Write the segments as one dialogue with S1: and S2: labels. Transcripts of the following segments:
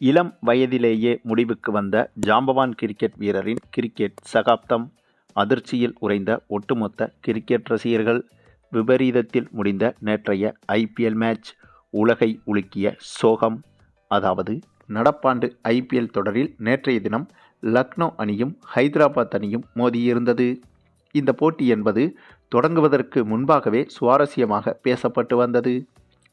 S1: இளம் வயதிலேயே முடிவுக்கு வந்த ஜாம்பவான் கிரிக்கெட் வீரரின் கிரிக்கெட் சகாப்தம். அதிர்ச்சியில் உறைந்த ஒட்டுமொத்த கிரிக்கெட் ரசிகர்கள் விபரீதத்தில் முடிந்த நேற்றைய ஐபிஎல் மேட்ச் உலகை உலுக்கிய சோகம். அதாவது நடப்பாண்டு ஐபிஎல் தொடரில் நேற்றைய தினம் லக்னோ அணியும் ஹைதராபாத் அணியும் மோதியிருந்தது. இந்த போட்டி என்பது தொடங்குவதற்கு முன்பாகவே சுவாரஸ்யமாக பேசப்பட்டு வந்தது.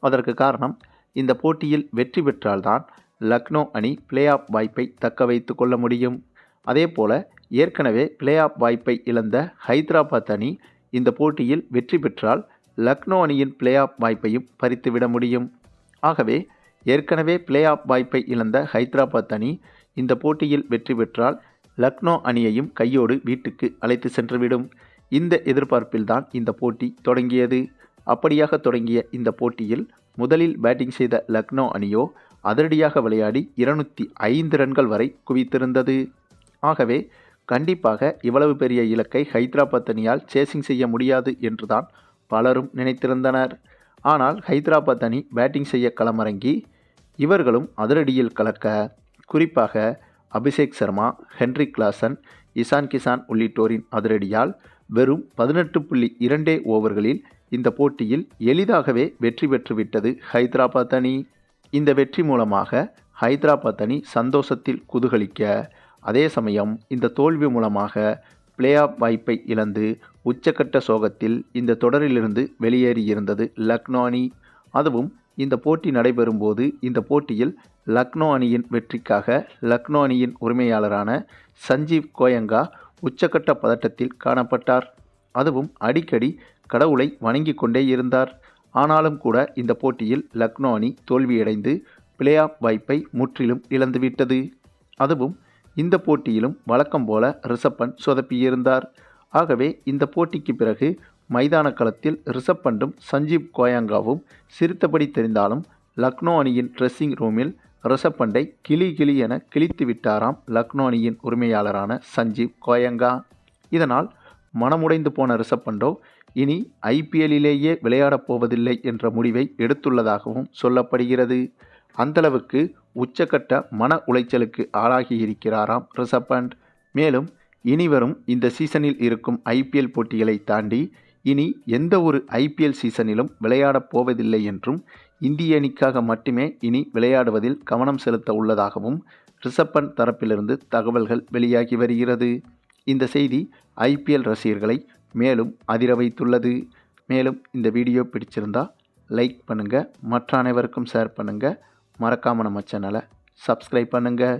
S1: அதற்கு காரணம் இந்த போட்டியில் வெற்றி பெற்றால்தான் லக்னோ அணி பிளே ஆஃப் வாய்ப்பை தக்க வைத்து கொள்ள முடியும். அதேபோல ஏற்கனவே பிளே ஆஃப் வாய்ப்பை இழந்த ஹைதராபாத் அணி இந்த போட்டியில் வெற்றி பெற்றால் லக்னோ அணியின் பிளே ஆஃப் வாய்ப்பையும் பறித்துவிட முடியும். ஆகவே ஏற்கனவே பிளே ஆஃப் வாய்ப்பை இழந்த ஹைதராபாத் அணி இந்த போட்டியில் வெற்றி பெற்றால் லக்னோ அணியையும் கையோடு வீட்டுக்கு அழைத்து சென்றுவிடும். இந்த எதிர்பார்ப்பில்தான் இந்த போட்டி தொடங்கியது. அப்படியாக தொடங்கிய இந்த போட்டியில் முதலில் பேட்டிங் செய்த லக்னோ அணியோ அதிரடியாக விளையாடி இருநூற்றி ஐந்து ரன்கள் வரை குவித்திருந்தது. ஆகவே கண்டிப்பாக இவ்வளவு பெரிய இலக்கை ஹைதராபாத் அணியால் சேசிங் செய்ய முடியாது என்றுதான் பலரும் நினைத்திருந்தனர். ஆனால் ஹைதராபாத் அணி பேட்டிங் செய்ய களமிறங்கி இவர்களும் அதிரடியில் கலக்க குறிப்பாக அபிஷேக் சர்மா ஹென்ரி கிளாசன் இசான் கிசான் உள்ளிட்டோரின் அதிரடியால் வெறும் பதினெட்டு புள்ளி இரண்டே ஓவர்களில் இந்த போட்டியில் எளிதாகவே வெற்றி பெற்றுவிட்டது ஹைதராபாத் அணி. இந்த வெற்றி மூலமாக ஹைதராபாத் அணி சந்தோஷத்தில் குதூகலிக்க. அதே சமயம் இந்த தோல்வி மூலமாக பிளே ஆஃப் வாய்ப்பை இழந்து உச்சக்கட்ட சோகத்தில் இந்த தொடரிலிருந்து வெளியேறியிருந்தது லக்னோ அணி. அதுவும் இந்த போட்டி நடைபெறும்போது இந்த போட்டியில் லக்னோ அணியின் வெற்றிக்காக லக்னோ அணியின் உரிமையாளரான சஞ்சீவ் கோயங்கா உச்சக்கட்ட பதட்டத்தில் காணப்பட்டார். அதுவும் அடிக்கடி கடவுளை வணங்கி கொண்டே இருந்தார். ஆனாலும் கூட இந்த போட்டியில் லக்னோ அணி தோல்வியடைந்து பிளே ஆஃப் வாய்ப்பை முற்றிலும் இழந்துவிட்டது. அதுவும் இந்த போட்டியிலும் வழக்கம் போல ரிஷப்பன் சொதப்பியிருந்தார். ஆகவே இந்த போட்டிக்கு பிறகு மைதான களத்தில் ரிஷப் பண்டும் சஞ்சீவ் கோயங்காவும் சிரித்தபடி தெரிந்தாலும் லக்னோ அணியின் ட்ரெஸ்ஸிங் ரூமில் ரிஷப் பண்டை கிளி கிளி என கிழித்து விட்டாராம் லக்னோ அணியின் உரிமையாளரான சஞ்சீவ் கோயங்கா. இதனால் மனமுடைந்து போன ரிஷப் பண்டோ இனி ஐபிஎல்லிலேயே விளையாடப் போவதில்லை என்ற முடிவை எடுத்துள்ளதாகவும் சொல்லப்படுகிறது. அந்தளவுக்கு உச்சக்கட்ட மன உளைச்சலுக்கு ஆளாகி இருக்கிறாராம் ரிஷப் பண்ட் மேலும் இனிவரும் இந்த சீசனில் இருக்கும் ஐபிஎல் போட்டிகளை தாண்டி இனி எந்த ஒரு ஐபிஎல் சீசனிலும் விளையாடப் போவதில்லை என்றும் இந்திய அணிக்காக மட்டுமே இனி விளையாடுவதில் கவனம் செலுத்த உள்ளதாகவும் ரிஷப் பண்ட் தரப்பிலிருந்து தகவல்கள் வெளியாகி வருகிறது. இந்த செய்தி ஐபிஎல் ரசிகர்களை மேலும் அதிர வைத்துள்ளது. மேலும் இந்த வீடியோ பிடிச்சிருந்தா லைக் பண்ணுங்கள் மற்ற அனைவருக்கும் ஷேர் பண்ணுங்கள் மறக்காமல் நம்ம சேனலை சப்ஸ்கிரைப் பண்ணுங்கள்